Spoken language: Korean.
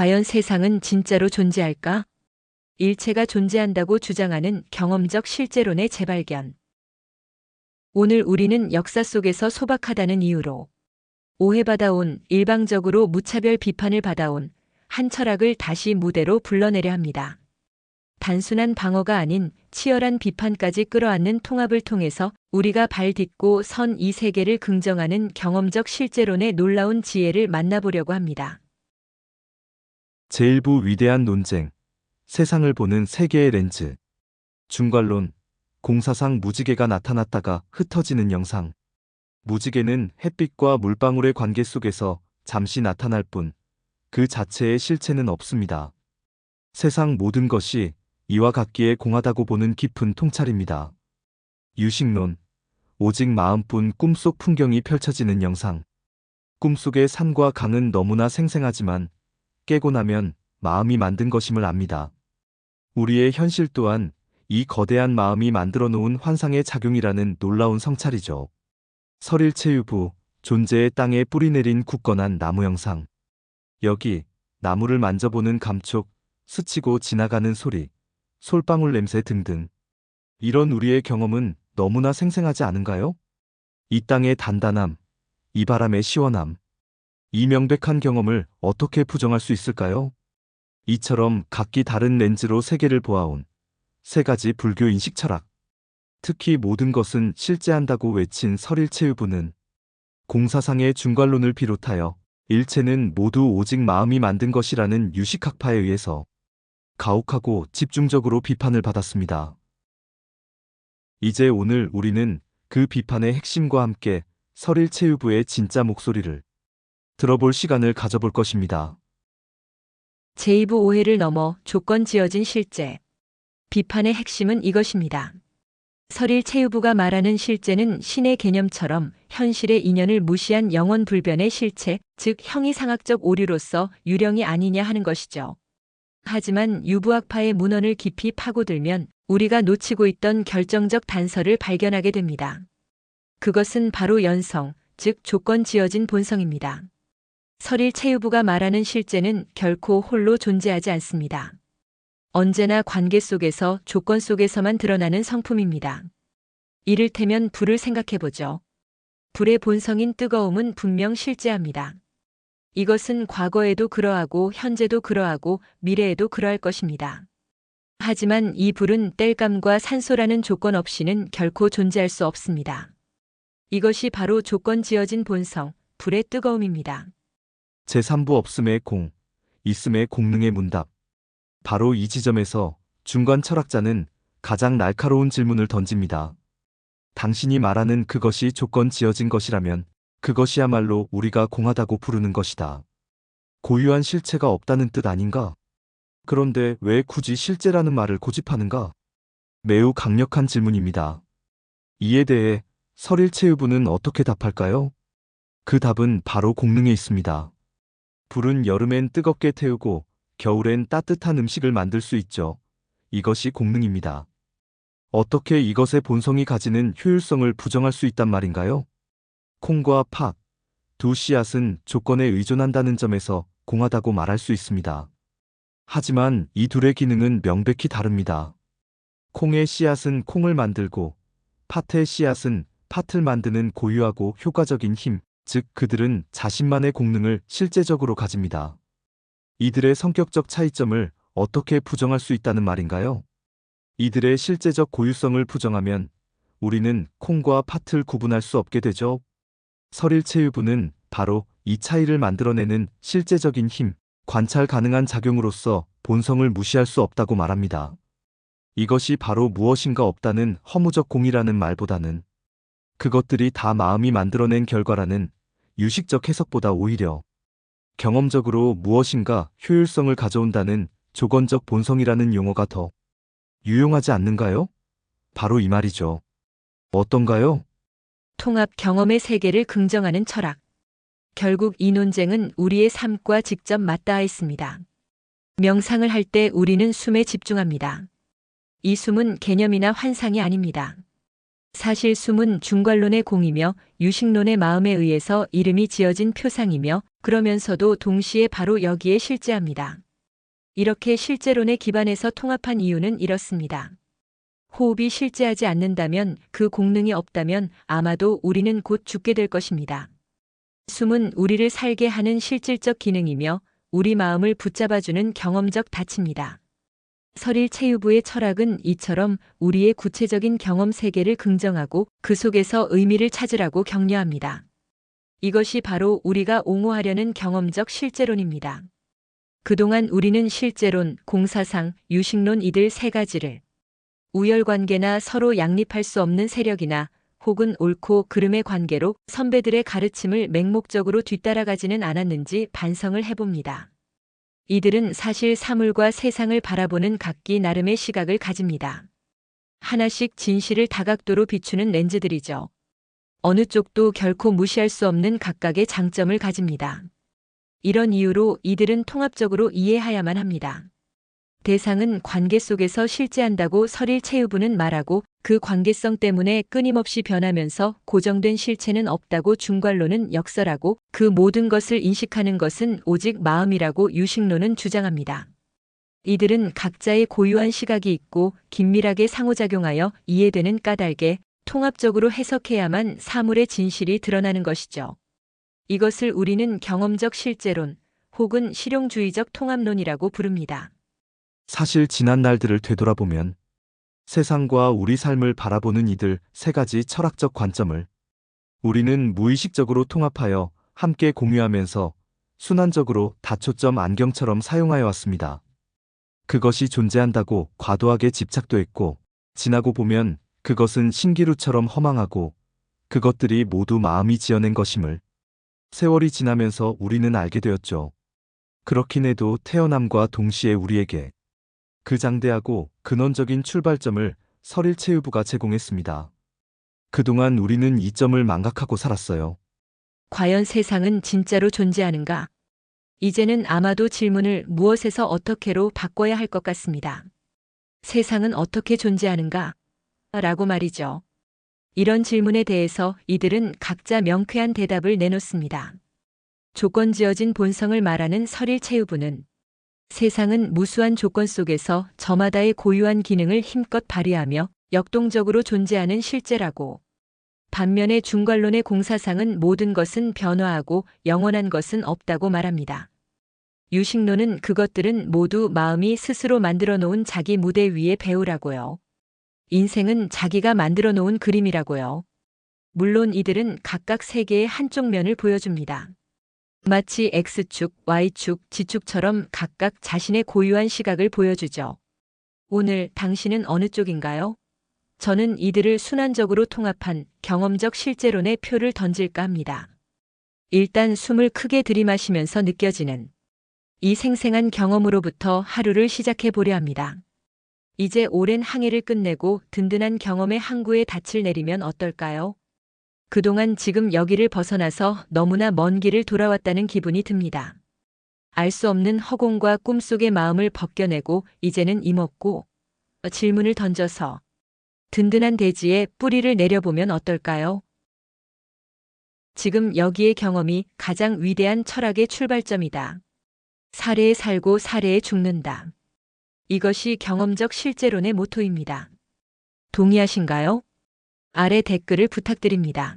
과연 세상은 진짜로 존재할까? 일체가 존재한다고 주장하는 경험적 실제론의 재발견. 오늘 우리는 역사 속에서 소박하다는 이유로 오해받아온 일방적으로 무차별 비판을 받아온 한 철학을 다시 무대로 불러내려 합니다. 단순한 방어가 아닌 치열한 비판까지 끌어안는 통합을 통해서 우리가 발 딛고 선 이 세계를 긍정하는 경험적 실제론의 놀라운 지혜를 만나보려고 합니다. 제1부 위대한 논쟁. 세상을 보는 세계의 렌즈. 중괄론. 공사상 무지개가 나타났다가 흩어지는 영상. 무지개는 햇빛과 물방울의 관계 속에서 잠시 나타날 뿐, 그 자체의 실체는 없습니다. 세상 모든 것이 이와 같기에 공하다고 보는 깊은 통찰입니다. 유식론. 오직 마음뿐 꿈속 풍경이 펼쳐지는 영상. 꿈속의 산과 강은 너무나 생생하지만 깨고 나면 마음이 만든 것임을 압니다. 우리의 현실 또한 이 거대한 마음이 만들어 놓은 환상의 작용이라는 놀라운 성찰이죠. 설일체유부, 존재의 땅에 뿌리내린 굳건한 나무 영상. 여기, 나무를 만져보는 감촉, 스치고 지나가는 소리, 솔방울 냄새 등등. 이런 우리의 경험은 너무나 생생하지 않은가요? 이 땅의 단단함, 이 바람의 시원함. 이 명백한 경험을 어떻게 부정할 수 있을까요? 이처럼 각기 다른 렌즈로 세계를 보아온 세 가지 불교 인식 철학. 특히 모든 것은 실제한다고 외친 설일체유부는 공사상의 중괄론을 비롯하여 일체는 모두 오직 마음이 만든 것이라는 유식학파에 의해서 가혹하고 집중적으로 비판을 받았습니다. 이제 오늘 우리는 그 비판의 핵심과 함께 설일체유부의 진짜 목소리를 들어볼 시간을 가져볼 것입니다. 제2부 오해를 넘어 조건 지어진 실제. 비판의 핵심은 이것입니다. 설일 체유부가 말하는 실제는 신의 개념처럼 현실의 인연을 무시한 영원 불변의 실체, 즉 형이상학적 오류로서 유령이 아니냐 하는 것이죠. 하지만 유부학파의 문헌을 깊이 파고들면 우리가 놓치고 있던 결정적 단서를 발견하게 됩니다. 그것은 바로 연성, 즉 조건 지어진 본성입니다. 설일 체유부가 말하는 실제는 결코 홀로 존재하지 않습니다. 언제나 관계 속에서 조건 속에서만 드러나는 성품입니다. 이를테면 불을 생각해보죠. 불의 본성인 뜨거움은 분명 실제합니다. 이것은 과거에도 그러하고 현재도 그러하고 미래에도 그러할 것입니다. 하지만 이 불은 땔감과 산소라는 조건 없이는 결코 존재할 수 없습니다. 이것이 바로 조건 지어진 본성, 불의 뜨거움입니다. 제3부 없음의 공, 있음의 공능의 문답. 바로 이 지점에서 중간 철학자는 가장 날카로운 질문을 던집니다. 당신이 말하는 그것이 조건 지어진 것이라면 그것이야말로 우리가 공하다고 부르는 것이다. 고유한 실체가 없다는 뜻 아닌가? 그런데 왜 굳이 실제라는 말을 고집하는가? 매우 강력한 질문입니다. 이에 대해 설일체유부는 어떻게 답할까요? 그 답은 바로 공능에 있습니다. 불은 여름엔 뜨겁게 태우고 겨울엔 따뜻한 음식을 만들 수 있죠. 이것이 공능입니다. 어떻게 이것의 본성이 가지는 효율성을 부정할 수 있단 말인가요? 콩과 팥, 두 씨앗은 조건에 의존한다는 점에서 공하다고 말할 수 있습니다. 하지만 이 둘의 기능은 명백히 다릅니다. 콩의 씨앗은 콩을 만들고 팥의 씨앗은 팥을 만드는 고유하고 효과적인 힘, 즉 그들은 자신만의 공능을 실제적으로 가집니다. 이들의 성격적 차이점을 어떻게 부정할 수 있다는 말인가요? 이들의 실제적 고유성을 부정하면 우리는 콩과 팥을 구분할 수 없게 되죠. 설일체유부는 바로 이 차이를 만들어내는 실제적인 힘, 관찰 가능한 작용으로서 본성을 무시할 수 없다고 말합니다. 이것이 바로 무엇인가 없다는 허무적 공이라는 말보다는 그것들이 다 마음이 만들어낸 결과라는 유식적 해석보다 오히려 경험적으로 무엇인가 효율성을 가져온다는 조건적 본성이라는 용어가 더 유용하지 않는가요? 바로 이 말이죠. 어떤가요? 통합 경험의 세계를 긍정하는 철학. 결국 이 논쟁은 우리의 삶과 직접 맞닿아 있습니다. 명상을 할 때 우리는 숨에 집중합니다. 이 숨은 개념이나 환상이 아닙니다. 사실 숨은 중괄론의 공이며 유식론의 마음에 의해서 이름이 지어진 표상이며 그러면서도 동시에 바로 여기에 실제합니다. 이렇게 실제론에 기반해서 통합한 이유는 이렇습니다. 호흡이 실제하지 않는다면 그 공능이 없다면 아마도 우리는 곧 죽게 될 것입니다. 숨은 우리를 살게 하는 실질적 기능이며 우리 마음을 붙잡아주는 경험적 닫입니다. 설일 체유부의 철학은 이처럼 우리의 구체적인 경험 세계를 긍정하고 그 속에서 의미를 찾으라고 격려합니다. 이것이 바로 우리가 옹호하려는 경험적 실제론입니다. 그동안 우리는 실제론, 공사상, 유식론 이들 세 가지를 우열관계나 서로 양립할 수 없는 세력이나 혹은 옳고 그름의 관계로 선배들의 가르침을 맹목적으로 뒤따라가지는 않았는지 반성을 해봅니다. 이들은 사실 사물과 세상을 바라보는 각기 나름의 시각을 가집니다. 하나씩 진실을 다각도로 비추는 렌즈들이죠. 어느 쪽도 결코 무시할 수 없는 각각의 장점을 가집니다. 이런 이유로 이들은 통합적으로 이해해야만 합니다. 대상은 관계 속에서 실제한다고 설일 체유부는 말하고 그 관계성 때문에 끊임없이 변하면서 고정된 실체는 없다고 중괄로는 역설하고 그 모든 것을 인식하는 것은 오직 마음이라고 유식론은 주장합니다. 이들은 각자의 고유한 시각이 있고 긴밀하게 상호작용하여 이해되는 까닭에 통합적으로 해석해야만 사물의 진실이 드러나는 것이죠. 이것을 우리는 경험적 실제론 혹은 실용주의적 통합론이라고 부릅니다. 사실 지난 날들을 되돌아보면 세상과 우리 삶을 바라보는 이들 세 가지 철학적 관점을 우리는 무의식적으로 통합하여 함께 공유하면서 순환적으로 다초점 안경처럼 사용하여 왔습니다. 그것이 존재한다고 과도하게 집착도 했고, 지나고 보면 그것은 신기루처럼 허망하고, 그것들이 모두 마음이 지어낸 것임을 세월이 지나면서 우리는 알게 되었죠. 그렇긴 해도 태어남과 동시에 우리에게 그 장대하고 근원적인 출발점을 설일체유부가 제공했습니다. 그동안 우리는 이 점을 망각하고 살았어요. 과연 세상은 진짜로 존재하는가? 이제는 아마도 질문을 무엇에서 어떻게로 바꿔야 할 것 같습니다. 세상은 어떻게 존재하는가? 라고 말이죠. 이런 질문에 대해서 이들은 각자 명쾌한 대답을 내놓습니다. 조건 지어진 본성을 말하는 설일체유부는 세상은 무수한 조건 속에서 저마다의 고유한 기능을 힘껏 발휘하며 역동적으로 존재하는 실제라고. 반면에 중괄론의 공사상은 모든 것은 변화하고 영원한 것은 없다고 말합니다. 유식론은 그것들은 모두 마음이 스스로 만들어 놓은 자기 무대 위의 배우라고요. 인생은 자기가 만들어 놓은 그림이라고요. 물론 이들은 각각 세계의 한쪽 면을 보여줍니다. 마치 X축, Y축, G축처럼 각각 자신의 고유한 시각을 보여주죠. 오늘 당신은 어느 쪽인가요? 저는 이들을 순환적으로 통합한 경험적 실제론의 표를 던질까 합니다. 일단 숨을 크게 들이마시면서 느껴지는 이 생생한 경험으로부터 하루를 시작해 보려 합니다. 이제 오랜 항해를 끝내고 든든한 경험의 항구에 닻을 내리면 어떨까요? 그동안 지금 여기를 벗어나서 너무나 먼 길을 돌아왔다는 기분이 듭니다. 알 수 없는 허공과 꿈속의 마음을 벗겨내고 이제는 이먹고 질문을 던져서 든든한 대지에 뿌리를 내려보면 어떨까요? 지금 여기의 경험이 가장 위대한 철학의 출발점이다. 사례에 살고 사례에 죽는다. 이것이 경험적 실제론의 모토입니다. 동의하신가요? 아래 댓글을 부탁드립니다.